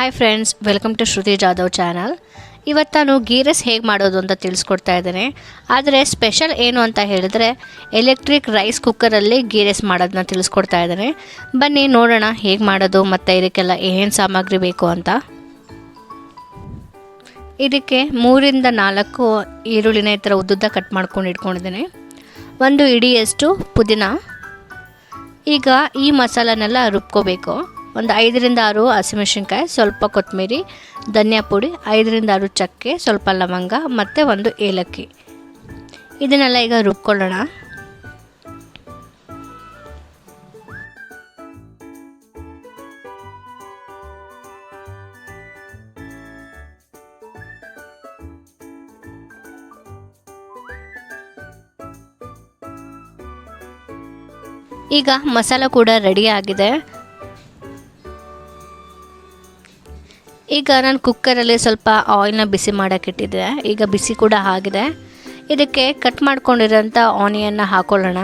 Hi friends welcome to Shruti Jadhav channel ಇವತ್ತು ನಾನು ghee rice ಹೇಗೆ ಮಾಡೋದು ಅಂತ ತಿಳಿಸ್ಕೊಡ್ತಾ ಇದ್ದೇನೆ. ಆದರೆ ಸ್ಪೆಷಲ್ ಏನು ಅಂತ ಹೇಳಿದ್ರೆ ಎಲೆಕ್ಟ್ರಿಕ್ ರೈಸ್ ಕುಕ್ಕರಲ್ಲಿ ಗೀ ರೈಸ್ ಮಾಡೋದನ್ನ ತಿಳಿಸ್ಕೊಡ್ತಾ ಇದ್ದೇನೆ. ಬನ್ನಿ ನೋಡೋಣ ಹೇಗೆ ಮಾಡೋದು ಮತ್ತು ಇದಕ್ಕೆಲ್ಲ ಏನೇನು ಸಾಮಗ್ರಿ ಬೇಕು ಅಂತ. ಇದಕ್ಕೆ ಮೂರಿಂದ ನಾಲ್ಕು ಈರುಳ್ಳಿನ ಈ ಥರ ಉದ್ದುದ್ದ ಕಟ್ ಮಾಡ್ಕೊಂಡು ಇಟ್ಕೊಂಡಿದ್ದೀನಿ. ಒಂದು ಇಡಿಯಷ್ಟು ಪುದೀನ. ಈಗ ಈ ಮಸಾಲನೆಲ್ಲ ರುಬ್ಕೋಬೇಕು. ಒಂದು ಐದರಿಂದ ಆರು ಹಸಿಮೆಣಸಿನ್ಕಾಯಿ, ಸ್ವಲ್ಪ ಕೊತ್ತಂಬರಿ ಧನಿಯಾ ಪುಡಿ, ಐದರಿಂದ ಆರು ಚಕ್ಕೆ, ಸ್ವಲ್ಪ ಲವಂಗ ಮತ್ತು ಒಂದು ಏಲಕ್ಕಿ. ಇದನ್ನೆಲ್ಲ ಈಗ ರುಬ್ಕೊಳ್ಳೋಣ. ಈಗ ಮಸಾಲ ಕೂಡ ರೆಡಿ ಆಗಿದೆ. ಈಗ ನಾನು ಕುಕ್ಕರಲ್ಲಿ ಸ್ವಲ್ಪ ಆಯಿಲ್ನ ಬಿಸಿ ಮಾಡೋಕ್ಕಿಟ್ಟಿದ್ದೆ ಈಗ ಬಿಸಿ ಕೂಡ ಆಗಿದೆ. ಇದಕ್ಕೆ ಕಟ್ ಮಾಡ್ಕೊಂಡಿರೋಂಥ ಆನಿಯನ್ನ ಹಾಕೊಳ್ಳೋಣ.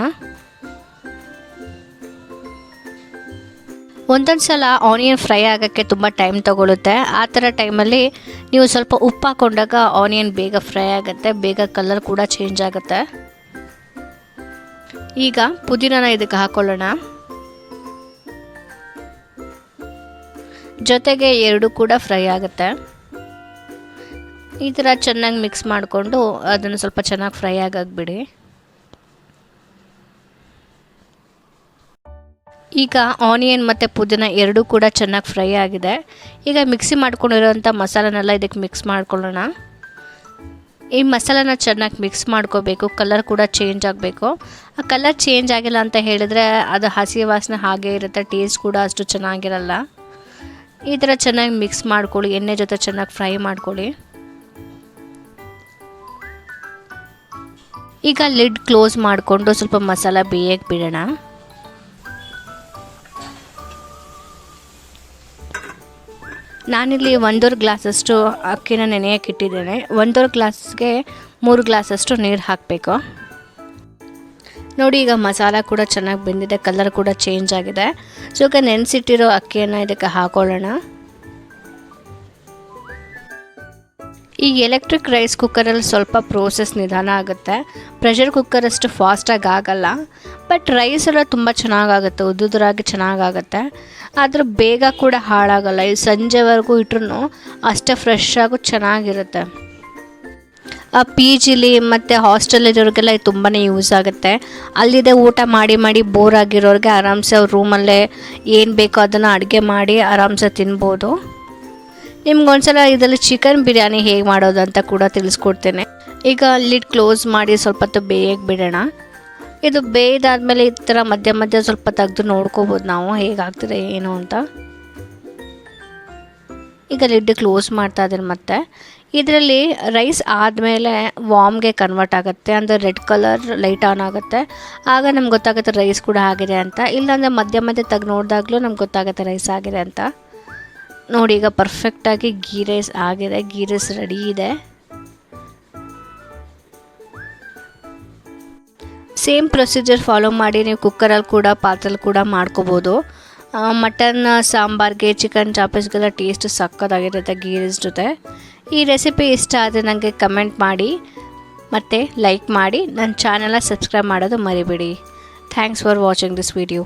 ಒಂದೊಂದು ಸಲ ಆನಿಯನ್ ಫ್ರೈ ಆಗೋಕ್ಕೆ ತುಂಬ ಟೈಮ್ ತಗೊಳುತ್ತೆ. ಆ ಥರ ಟೈಮಲ್ಲಿ ನೀವು ಸ್ವಲ್ಪ ಉಪ್ಪು ಹಾಕೊಂಡಾಗ ಆನಿಯನ್ ಬೇಗ ಫ್ರೈ ಆಗುತ್ತೆ. ಬೇಗ ಕಲರ್ ಕೂಡ ಚೇಂಜ್ ಆಗುತ್ತೆ. ಈಗ ಪುದೀನನ ಇದಕ್ಕೆ ಹಾಕೊಳ್ಳೋಣ. ಜೊತೆಗೆ ಎರಡು ಕೂಡ ಫ್ರೈ ಆಗುತ್ತೆ. ಈ ಥರ ಚೆನ್ನಾಗಿ ಮಿಕ್ಸ್ ಮಾಡಿಕೊಂಡು ಅದನ್ನು ಸ್ವಲ್ಪ ಚೆನ್ನಾಗಿ ಫ್ರೈ ಆಗಾಕ್ಬಿಡಿ ಈಗ ಆನಿಯನ್ ಮತ್ತು ಪುದೀನ ಎರಡೂ ಕೂಡ ಚೆನ್ನಾಗಿ ಫ್ರೈ ಆಗಿದೆ. ಈಗ ಮಿಕ್ಸಿ ಮಾಡ್ಕೊಂಡಿರೋಂಥ ಮಸಾಲನೆಲ್ಲ ಇದಕ್ಕೆ ಮಿಕ್ಸ್ ಮಾಡ್ಕೊಳ್ಳೋಣ. ಈ ಮಸಾಲನ ಚೆನ್ನಾಗಿ ಮಿಕ್ಸ್ ಮಾಡ್ಕೋಬೇಕು, ಕಲರ್ ಕೂಡ ಚೇಂಜ್ ಆಗಬೇಕು. ಆ ಕಲರ್ ಚೇಂಜ್ ಆಗಿಲ್ಲ ಅಂತ ಹೇಳಿದ್ರೆ ಅದು ಹಸಿ ವಾಸನೆ ಹಾಗೆ ಇರುತ್ತೆ, ಟೇಸ್ಟ್ ಕೂಡ ಅಷ್ಟು ಚೆನ್ನಾಗಿರಲ್ಲ. ಈ ಥರ ಚೆನ್ನಾಗಿ ಮಿಕ್ಸ್ ಮಾಡ್ಕೊಳ್ಳಿ, ಎಣ್ಣೆ ಜೊತೆ ಚೆನ್ನಾಗಿ ಫ್ರೈ ಮಾಡ್ಕೊಳ್ಳಿ. ಈಗ ಲಿಡ್ ಕ್ಲೋಸ್ ಮಾಡಿಕೊಂಡು ಸ್ವಲ್ಪ ಮಸಾಲ ಬೇಯಕ್ಕೆ ಬಿಡೋಣ. ನಾನಿಲ್ಲಿ ಒಂದೂವರೆ ಗ್ಲಾಸಷ್ಟು ಅಕ್ಕಿನ ನೆನೆಯಕ್ಕೆ ಇಟ್ಟಿದ್ದೇನೆ. ಒಂದೂವರೆ ಗ್ಲಾಸ್ಗೆ ಮೂರು ಗ್ಲಾಸಷ್ಟು ನೀರು ಹಾಕಬೇಕು. ನೋಡಿ, ಈಗ ಮಸಾಲ ಕೂಡ ಚೆನ್ನಾಗಿ ಬೆಂದಿದೆ ಕಲರ್ ಕೂಡ ಚೇಂಜ್ ಆಗಿದೆ. ಸೊ ಈಗ ನೆನೆಸಿಟ್ಟಿರೋ ಅಕ್ಕಿಯನ್ನು ಇದಕ್ಕೆ ಹಾಕೊಳ್ಳೋಣ. ಈ ಎಲೆಕ್ಟ್ರಿಕ್ ರೈಸ್ ಕುಕ್ಕರಲ್ಲಿ ಸ್ವಲ್ಪ ಪ್ರೋಸೆಸ್ ನಿಧಾನ ಆಗುತ್ತೆ. ಪ್ರೆಷರ್ ಕುಕ್ಕರ್ ಅಷ್ಟು ಫಾಸ್ಟಾಗಿ ಆಗಲ್ಲ. ಬಟ್ ರೈಸ್ ಎಲ್ಲ ತುಂಬ ಚೆನ್ನಾಗಾಗುತ್ತೆ ಉದ್ದುದರಾಗಿ ಚೆನ್ನಾಗಾಗುತ್ತೆ ಆದರೂ ಬೇಗ ಕೂಡ ಹಾಳಾಗಲ್ಲ. ಈ ಸಂಜೆವರೆಗೂ ಇಟ್ರೂ ಅಷ್ಟೇ ಫ್ರೆಶ್ ಆಗು ಚೆನ್ನಾಗಿರುತ್ತೆ. ಪಿ ಜಿಲಿ ಮತ್ತು ಹಾಸ್ಟೆಲಿರೋರಿಗೆಲ್ಲ ಇದು ತುಂಬಾ ಯೂಸ್ ಆಗುತ್ತೆ. ಅಲ್ಲಿದೆ ಊಟ ಮಾಡಿ ಮಾಡಿ ಬೋರ್ ಆಗಿರೋರಿಗೆ ಆರಾಮ್ಸೆ ಅವ್ರ ರೂಮಲ್ಲೇ ಏನು ಬೇಕೋ ಅದನ್ನು ಅಡುಗೆ ಮಾಡಿ ಆರಾಮ್ಸೆ ತಿನ್ಬೋದು. ನಿಮ್ಗೊಂದ್ಸಲ ಇದರಲ್ಲಿ ಚಿಕನ್ ಬಿರಿಯಾನಿ ಹೇಗೆ ಮಾಡೋದು ಅಂತ ಕೂಡ ತಿಳಿಸ್ಕೊಡ್ತೇನೆ. ಈಗ ಲಿಡ್ ಕ್ಲೋಸ್ ಮಾಡಿ ಸ್ವಲ್ಪ ಹೊತ್ತು ಬೇಯಕ್ಕೆ ಬಿಡೋಣ. ಇದು ಬೇಯ್ದಾದ್ಮೇಲೆ ಈ ಥರ ಮಧ್ಯ ಮಧ್ಯ ಸ್ವಲ್ಪ ತೆಗೆದು ನೋಡ್ಕೋಬೋದು ನಾವು, ಹೇಗಾಗ್ತದೆ ಏನು ಅಂತ. ಈಗ ಲಿಡ್ ಕ್ಲೋಸ್ ಮಾಡ್ತಾ ಇದ್ದೀನಿ ಮತ್ತೆ. ಇದರಲ್ಲಿ ರೈಸ್ ಆದಮೇಲೆ ವಾಮ್ಗೆ ಕನ್ವರ್ಟ್ ಆಗುತ್ತೆ, ಅಂದರೆ ರೆಡ್ ಕಲರ್ ಲೈಟ್ ಆನ್ ಆಗುತ್ತೆ. ಆಗ ನಮ್ಗೆ ಗೊತ್ತಾಗುತ್ತೆ ರೈಸ್ ಕೂಡ ಆಗಿದೆ ಅಂತ. ಇಲ್ಲಾಂದರೆ ಮಧ್ಯ ಮಧ್ಯ ತೆಗೆದು ನೋಡಿದಾಗಲೂ ನಮ್ಗೆ ಗೊತ್ತಾಗುತ್ತೆ ರೈಸ್ ಆಗಿದೆ ಅಂತ. ನೋಡಿ, ಈಗ ಪರ್ಫೆಕ್ಟಾಗಿ ಗೀ ರೈಸ್ ಆಗಿದೆ ಗೀ ರೈಸ್ ರೆಡಿ ಇದೆ. ಸೇಮ್ ಪ್ರೊಸೀಜರ್ ಫಾಲೋ ಮಾಡಿ ನೀವು ಕುಕ್ಕರಲ್ಲಿ ಕೂಡ ಪಾತ್ರಲ್ಲಿ ಕೂಡ ಮಾಡ್ಕೋಬೋದು. ಮಟನ್ ಸಾಂಬಾರ್ಗೆ ಚಿಕನ್ ಚಾಪಸ್ಗೆಲ್ಲ ಟೇಸ್ಟ್ ಸಕ್ಕತ್ತಾಗಿರುತ್ತೆ ಗೀ ರೈಸ್ ಜೊತೆ. ಈ ರೆಸಿಪಿ ಇಷ್ಟ ಆದರೆ ನನಗೆ ಕಮೆಂಟ್ ಮಾಡಿ, ಮತ್ತು ಲೈಕ್ ಮಾಡಿ ನನ್ನ ಚಾನಲ ಸಬ್ಸ್ಕ್ರೈಬ್ ಮಾಡೋದು ಮರಿಬೇಡಿ. Thanks for watching this video